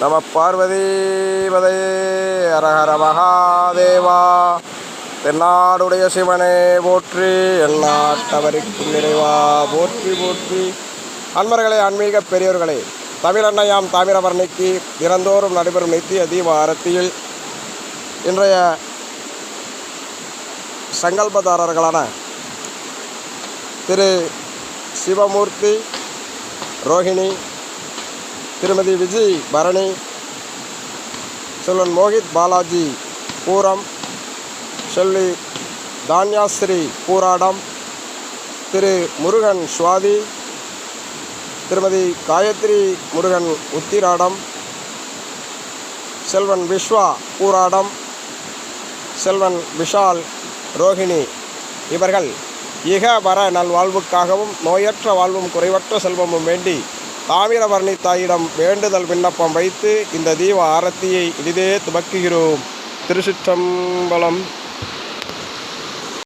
நம பார்வதிபதே அரஹர மகாதேவா. தென்னாடுடைய சிவனே போற்றி எந்நாட்டவருக்கும் நிறைவா போற்றி போற்றி. அன்பர்களே ஆன்மீக பெரியோர்களே தமிழண்ணையாம் தாமிரபரணிக்கு தினந்தோறும் நடைபெறும் நித்திய தீப ஆரத்தியில் இன்றைய சங்கல்பதாரர்களான திரு சிவமூர்த்தி ரோஹிணி திருமதி விஜய் பரணி செல்வன் மோகித் பாலாஜி பூரம் செல்வி தான்யாஸ்ரீ பூராடம் திரு முருகன் சுவாதி திருமதி காயத்ரி முருகன் உத்திராடம் செல்வன் விஸ்வா பூராடம் செல்வன் விஷால் ரோஹிணி. இவர்கள் இக வர நல்வாழ்வுக்காகவும் நோயற்ற வாழ்வும் குறைவற்ற செல்வமும் வேண்டி தாமிரவர்ணி தாயிடம் வேண்டுதல் விண்ணப்பம் வைத்து இந்த தீப ஆரத்தியை இனிதே துவக்குகிறோம். திருச்சிற்றம்பலம்